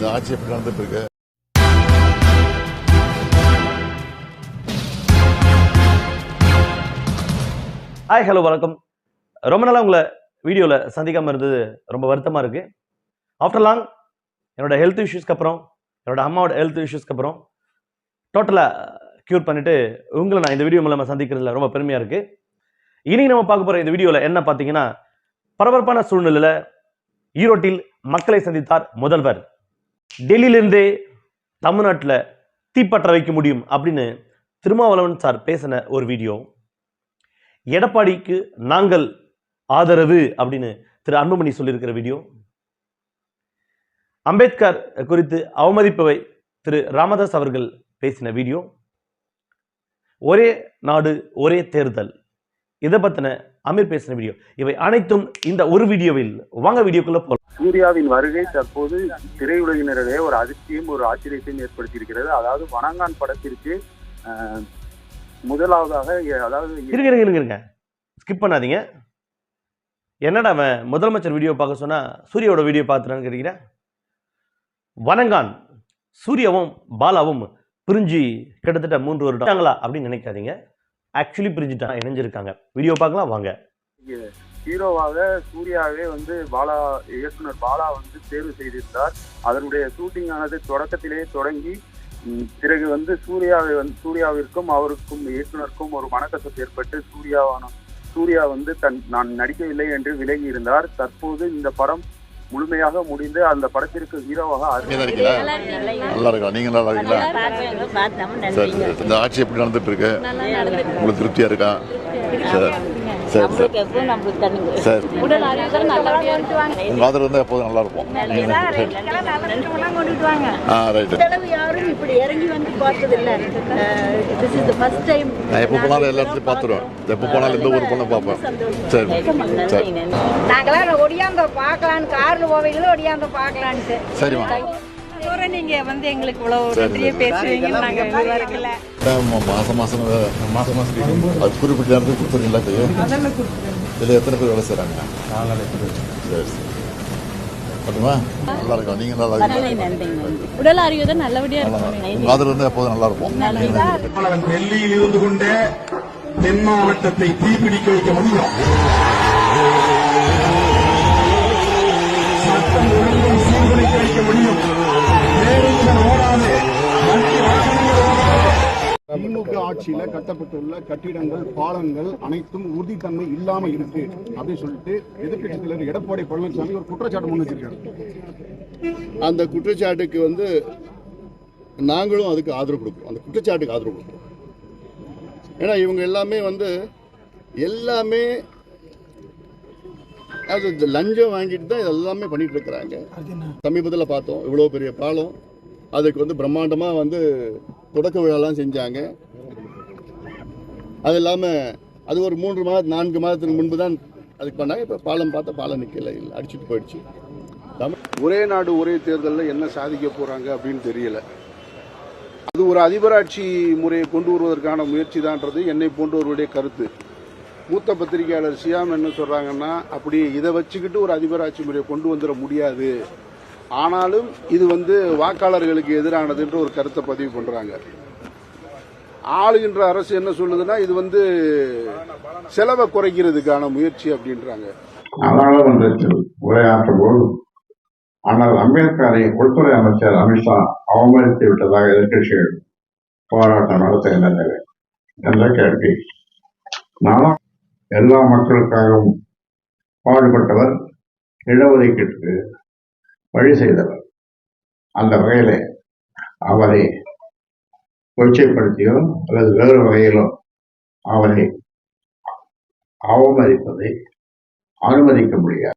இந்த ஆட்சி எப்படி நடந்துட்டு இருக்கு? ஹாய் ஹலோ வணக்கம். ரொம்ப நாளாக உங்களை வீடியோவில் சந்திக்காமல் இருந்தது ரொம்ப வருத்தமாக இருக்குது ஆஃப்டர் லாங் என்னோட ஹெல்த் இஷ்யூஸ்க்கு அப்புறம் என்னோட அம்மாவோட ஹெல்த் இஷ்யூஸ்க்கு அப்புறம் டோட்டலாக க்யூர் பண்ணிவிட்டு உங்களை நான் இந்த வீடியோ மூலமாக சந்திக்கிறதுல ரொம்ப பெருமையாக இருக்குது இனி நம்ம பார்க்க போகிற இந்த வீடியோவில் என்ன பார்த்தீங்கன்னா பரபரப்பான சூழ்நிலையில் ஈரோட்டில் மக்களை சந்தித்தார் முதல்வர். டெல்லியிலிருந்தே தமிழ்நாட்டில் தீப்பற்ற வைக்க முடியும் அப்படின்னு திருமாவளவன் சார் பேசின ஒரு வீடியோ. எடப்பாடிக்கு நாங்கள் ஆதரவு அப்படின்னு திரு அன்புமணி சொல்லியிருக்கிற வீடியோ. அம்பேத்கர் குறித்து அவமதிப்பவை திரு ராமதாஸ் அவர்கள் பேசின வீடியோ. ஒரே நாடு ஒரே தேர்தல். இதை பத்தின அமீர் பேசின வீடியோ இவை அனைத்தும் இந்த ஒரு வீடியோவில். வாங்க வீடியோக்குள்ள போகலாம் சூர்யாவின் வருகை தற்போது திரையுலகினரிடையே ஒரு அதிர்ச்சியும் ஒரு ஆச்சரியத்தையும் ஏற்படுத்தியிருக்கிறது. அதாவது வணங்கான் படத்திற்கு முதலாவதாக அதாவது இருங்க இருங்க இருங்க ஸ்கிப் பண்ணாதீங்க. என்னடா அவன் முதலமைச்சர் வீடியோ பார்க்க சொன்னா சூர்யாவோட வீடியோ பார்த்துறான்னு கேட்கிறேன் வணங்கான் சூர்யாவும் பாலாவும் பிரிஞ்சு கிட்டத்தட்ட மூன்று வருடங்களா அப்படின்னு நினைக்காதீங்க. ஆக்சுவலி பிரிஞ்சுட்டா இணைஞ்சிருக்காங்க. வீடியோ பார்க்கலாம் வாங்க. ஹீரோவாக சூர்யாவே வந்து பாலா இயக்குனர் பாலா வந்து தேர்வு செய்திருந்தார். அதனுடைய ஷூட்டிங் ஆனது தொடக்கத்திலேயே தொடங்கி பிறகு வந்து சூர்யாவை வந்து சூர்யாவிற்கும் அவருக்கும் இயக்குனருக்கும் ஒரு மனக்கசப்பு ஏற்பட்டு சூர்யாவான சூர்யா வந்து தன் நான் நடிக்கவில்லை என்று விலகி இருந்தார் தற்போது இந்த படம் முழுமையாக முடிந்து அந்த படத்திற்கு ஹீரோவாக நல்லா இருக்கா? நீங்க நல்லா இருக்கீங்களா? சரி சரி. இந்த ஆட்சி எப்படி நடந்துட்டு இருக்கு? உங்களுக்கு திருப்தியா இருக்கா? சரி. சரி சரி. ஆதரவு எப்போதும் நல்லா வாங்க. ஆ ரைட்டு நான் எப்போ போனாலும் எல்லா பார்த்துருவேன். எப்போ போனாலும் எந்த ஊர் போனாலும் பார்ப்பேன். சரி சரி நாங்களாம் ஒடியாந்த பார்க்கலான்னு கார்ல போவீங்களும் ஒடியாந்த பார்க்கலான்ட்டு. சரிம்மா. தூர நீங்க வந்து எங்களுக்கு இவ்வளவு நன்றியை சரி. பேசுவீங்கன்னு நாங்க எதிர்பார்க்கல மாசம் மாசம் மாசம் மாசம் அது குறிப்பிட்ட நேரத்துக்கு கொடுத்துருங்களா இதில் எத்தனை பேர் வேலை செய்கிறாங்க சரி நல்லா இருக்கோம். நீங்க நல்லா இருக்கீங்க உடல் ஆரோக்கியம் நல்லபடியா நல்லா இருக்கும். ஆதரவு இருந்தால் எப்போதும் நல்லா இருப்போம் வேட்பாளர் டெல்லியில் இருந்து கொண்டே தென் மாவட்டத்தை தீப்பிடிக்க வைக்க முடியும்? சட்டம் ஒழுங்கும் சீர்குலைக்க வைக்க முடியும்? திமுக ஆட்சியில கட்டப்பட்டுள்ள கட்டிடங்கள் பாலங்கள் அனைத்தும் உறுதித்தன்மை இல்லாம இருக்கு அப்படின்னு சொல்லிட்டு எதிர்க்கட்சி தலைவர் எடப்பாடி பழனிசாமி ஒரு குற்றச்சாட்டு முன் வச்சிருக்காரு. அந்த குற்றச்சாட்டுக்கு வந்து நாங்களும் அதுக்கு ஆதரவு கொடுக்குறோம் அந்த குற்றச்சாட்டுக்கு ஆதரவு கொடுக்குறோம் ஏன்னா இவங்க எல்லாமே வந்து எல்லாமே அது லஞ்சம் வாங்கிட்டு தான் இது எல்லாமே பண்ணிட்டு இருக்கிறாங்க. சமீபத்தில் பார்த்தோம். இவ்வளோ பெரிய பாலம். அதுக்கு வந்து பிரம்மாண்டமாக வந்து தொடக்க விழாலாம் செஞ்சாங்க. அது இல்லாமல் அது ஒரு மூன்று மாதம் நான்கு மாதத்துக்கு முன்பு தான் அதுக்கு பண்ணாங்க. இப்போ பாலம் பார்த்தா பாலம் நிற்கல இல்லை அடிச்சுட்டு போயிடுச்சு. தமிழ் ஒரே நாடு ஒரே தேர்தலில் என்ன சாதிக்க போகிறாங்க அப்படின்னு தெரியல. அது ஒரு அதிபராட்சி முறையை கொண்டு வருவதற்கான முயற்சி தான்றது என்னை போன்றவருடைய கருத்து. மூத்த பத்திரிகையாளர் சியாம் என்ன சொல்கிறாங்கன்னா அப்படி இதை வச்சுக்கிட்டு ஒரு அதிபராட்சி முறையை கொண்டு வந்துட முடியாது. ஆனாலும் இது வந்து வாக்காளர்களுக்கு எதிரானதுன்ற ஒரு கருத்தை பதிவு பண்றாங்க. ஆளுகின்ற அரசு என்ன சொல்லுதுன்னா இது வந்து செலவை குறைக்கிறதுக்கான முயற்சி அப்படின்றாங்க. நாடாளுமன்றத்தில் உரையாற்றும் ஆனால் அம்பேத்கரை உள்துறை அமைச்சர் அமித்ஷா அவமதித்து விட்டதாக எதிர்கட்சிகள் போராட்டம் நடத்த என்ற கேள்வி. நானும் எல்லா மக்களுக்காகவும் பாடுபட்டவர் இடஒதுக்கீட்டுக்கு வழி செய்தவர். அந்த வகையிலே அவரை கொச்சைப்படுத்தியோ அல்லது வேறு வகையிலோ அவரை அவமதிப்பதை அனுமதிக்க முடியாது.